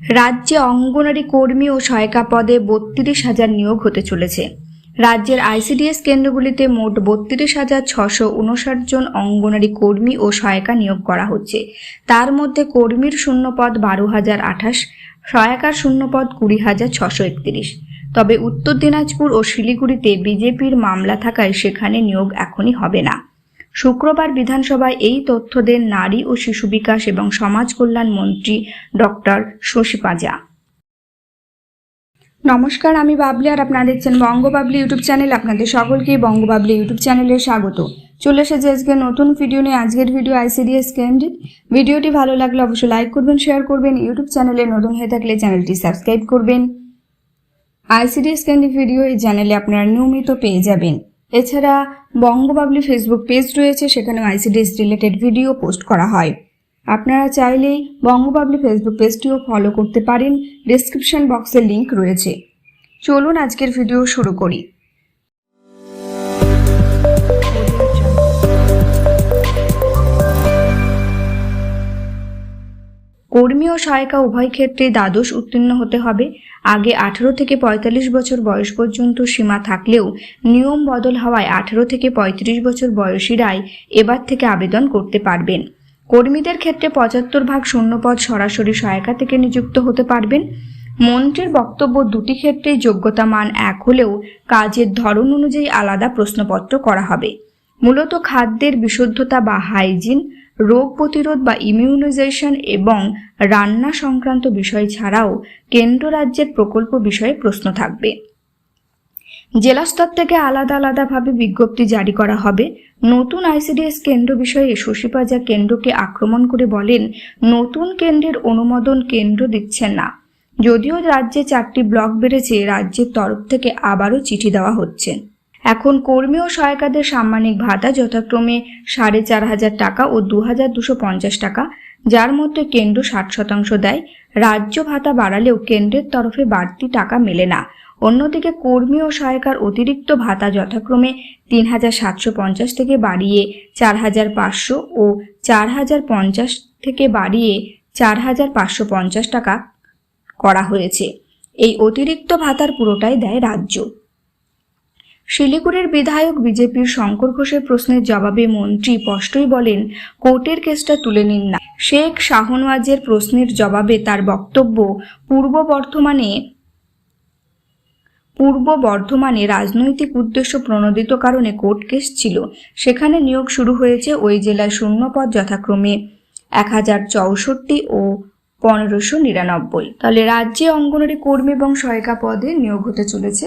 রাজ্যে অঙ্গনারী কর্মী ও সহায়িকা পদে বত্রিশ হাজার নিয়োগ হতে চলেছে। রাজ্যের আইসিডিএস কেন্দ্রগুলিতে মোট বত্রিশ হাজার ছশো উনষাট জন অঙ্গনারী কর্মী ও সহায়িকা নিয়োগ করা হচ্ছে। তার মধ্যে কর্মীর শূন্যপদ বারো হাজার আঠাশ, সহায়িকার শূন্যপদ কুড়ি হাজার ছশো একত্রিশ। তবে উত্তর দিনাজপুর ও শিলিগুড়িতে বিজেপির মামলা থাকায় সেখানে নিয়োগ এখনই হবে না। শুক্রবার বিধানসভায় এই তথ্য দেন নারী ও শিশু বিকাশ এবং সমাজ কল্যাণ মন্ত্রী ডক্টর শশী পাজা। নমস্কার, আমি বাবলি আর আপনারা দেখছেন বঙ্গবাবলি ইউটিউব চ্যানেল। আপনাদের সকলকে বঙ্গবাবলি ইউটিউব চ্যানেলে স্বাগত। চলে এসেছে আজকে নতুন ভিডিও নিয়ে। আজকের ভিডিও আইসিডিএস কেন্দ্রিক। ভিডিওটি ভালো লাগলে অবশ্যই লাইক করবেন, শেয়ার করবেন। ইউটিউব চ্যানেলে নতুন হয়ে থাকলে চ্যানেলটি সাবস্ক্রাইব করবেন। আইসিডিএস কেন্দ্রিক ভিডিও এই চ্যানেলে আপনারা নিয়মিত পেয়ে যাবেন। এছাড়া বঙ্গবাবলি ফেসবুক পেজ রয়েছে, সেখানেও আইসিডিএস রিলেটেড ভিডিও পোস্ট করা হয়। আপনারা চাইলেই বঙ্গবাবলি ফেসবুক পেজটিও ফলো করতে পারেন। ডেসক্রিপশন বক্সের লিঙ্ক রয়েছে। চলুন আজকের ভিডিও শুরু করি। কর্মী ও সহায়িকা উভয় ক্ষেত্রে দ্বাদশ উত্তীর্ণ হতে হবে। আগে আঠেরো থেকে পঁয়তাল্লিশ বছর বয়স পর্যন্ত সীমা থাকলেও নিয়ম বদল হওয়ায় আঠেরো থেকে পঁয়ত্রিশ বছর বয়সীরাই এবার থেকে আবেদন করতে পারবেন। কর্মীদের ক্ষেত্রে পঁচাত্তর ভাগ শূন্যপদ সরাসরি সহায়িকা থেকে নিযুক্ত হতে পারবেন। মন্ত্রীর বক্তব্য দুটি ক্ষেত্রেই যোগ্যতা মান এক হলেও কাজের ধরন অনুযায়ী আলাদা প্রশ্নপত্র করা হবে। মূলত খাদ্যের বিশুদ্ধতা বা হাইজিন, রোগ প্রতিরোধ বা ইমিউনাইজেশন এবং রান্না সংক্রান্ত বিষয় ছাড়াও কেন্দ্র রাজ্যের প্রকল্প বিষয়ে প্রশ্ন থাকবে। জেলা স্তর থেকে আলাদা আলাদাভাবে বিজ্ঞপ্তি জারি করা হবে। নতুন আইসিডিএস কেন্দ্র বিষয়ে শশীপাজা কেন্দ্রকে আক্রমণ করে বলেন, নতুন কেন্দ্রের অনুমোদন কেন্দ্র দিচ্ছেন না। যদিও রাজ্যে চারটি ব্লক বেড়েছে, রাজ্যের তরফ থেকে আবারও চিঠি দেওয়া হচ্ছে। এখন কর্মী ও সহায়িকাদের সাম্মানিক ভাতা যথাক্রমে সাড়ে চার হাজার টাকা ও দু হাজার দুশো পঞ্চাশ টাকা, যার মধ্যে কেন্দ্র ষাট শতাংশ দেয়। রাজ্য ভাতা বাড়ালেও কেন্দ্রের তরফে বাড়তি টাকা মেলে না। অন্যদিকে কর্মী ও সহায়িকার অতিরিক্ত ভাতা যথাক্রমে তিন হাজার সাতশো পঞ্চাশ থেকে বাড়িয়ে চার হাজার পাঁচশো ও চার হাজার পঞ্চাশ থেকে বাড়িয়ে চার হাজার পাঁচশো পঞ্চাশ টাকা করা হয়েছে। এই অতিরিক্ত ভাতার পুরোটাই দেয় রাজ্য। শিলিগুড়ির বিধায়ক বিজেপির শঙ্কর ঘোষের প্রশ্নের জবাবে মন্ত্রী স্পষ্টই বলেন, কোর্টের কেসটা তুলে নিন না। শেখ শাহনওয়াজের প্রশ্নের জবাবে তার বক্তব্য পূর্ব বর্ধমানে পূর্ব বর্ধমানে রাজনৈতিক উদ্দেশ্য প্রণোদিত কারণে কোর্ট কেস ছিল। সেখানে নিয়োগ শুরু হয়েছে ওই জেলায় শূন্যপদ যথাক্রমে এক হাজার চৌষট্টি ও পনেরোশো নিরানব্বই। তাহলে রাজ্যে অঙ্গনওয়াড়ি কর্মী এবং সহায়িকা পদে নিয়োগ হতে চলেছে।